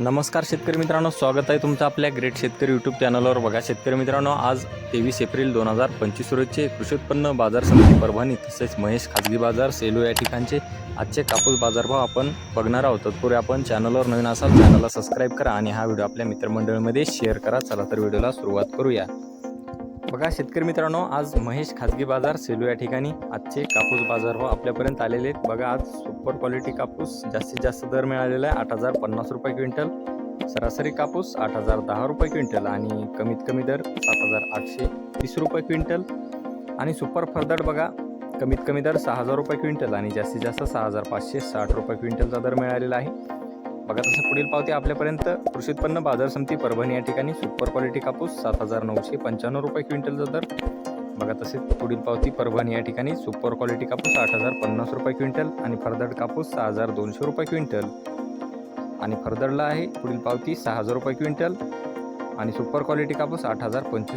नमस्कार शेतकरी मित्रांनो स्वागत आहे तुमचं आपल्या ग्रेट शेतकरी यूट्यूब चॅनलवर बघा शेतकरी मित्रांनो आज तेवीस एप्रिल दोन हजार पंचवीस रोजचे कृषी उत्पन्न बाजार समिती परभणी तसेच महेश खाजगी बाजार सेलू या ठिकाणचे आजचे कापूस बाजारभाव आपण बघणार आहोत. तत्पूर्वी आपण चॅनलवर नवीन असाल चॅनलला सबस्क्राईब करा आणि हा व्हिडिओ आपल्या मित्रमंडळीमध्ये शेअर करा. चला तर व्हिडिओला सुरुवात करूया. बघा शेतकरी मित्रांनो आज महेश खाजगी बाजार सेलू या ठिकाणी. आजचे कापूस बाजार व आपल्यापर्यंत आलेले आहेत. बघा आज सुपर क्वालिटी कापूस जास्तीत जास्त दर मिळालेला आहे. आठ हजार पन्नास रुपये क्विंटल. सरासरी कापूस आठ हजार दहा रुपये क्विंटल आणि कमीत कमी दर सात हजार आठशे तीस रुपये क्विंटल. आणि सुपर फरदड बघा कमीत कमी दर सहा हजार रुपये क्विंटल आणि जास्तीत जास्त सहा हजार पाचशे साठ रुपये क्विंटलचा दर मिळालेला आहे. बघा तसं पुढील पावती आपल्यापर्यंत. कृषी उत्पन्न बाजार समिती परभणी या ठिकाणी. सुपर क्वालिटी कापूस सात हजार नऊशे पंच्याण्णव रुपये क्विंटलचा दर. बघा तसेच पुढील पावती परभणी या ठिकाणी. सुपर क्वालिटी कापूस आठ हजार पन्नास रुपये क्विंटल आणि फरदड कापूस सहा हजार दोनशे रुपये क्विंटल. आणि फरदडला आहे पुढील पावती सहा हजार रुपये क्विंटल. आणि सुपर क्वालिटी कापूस आठ हजार पंचवीस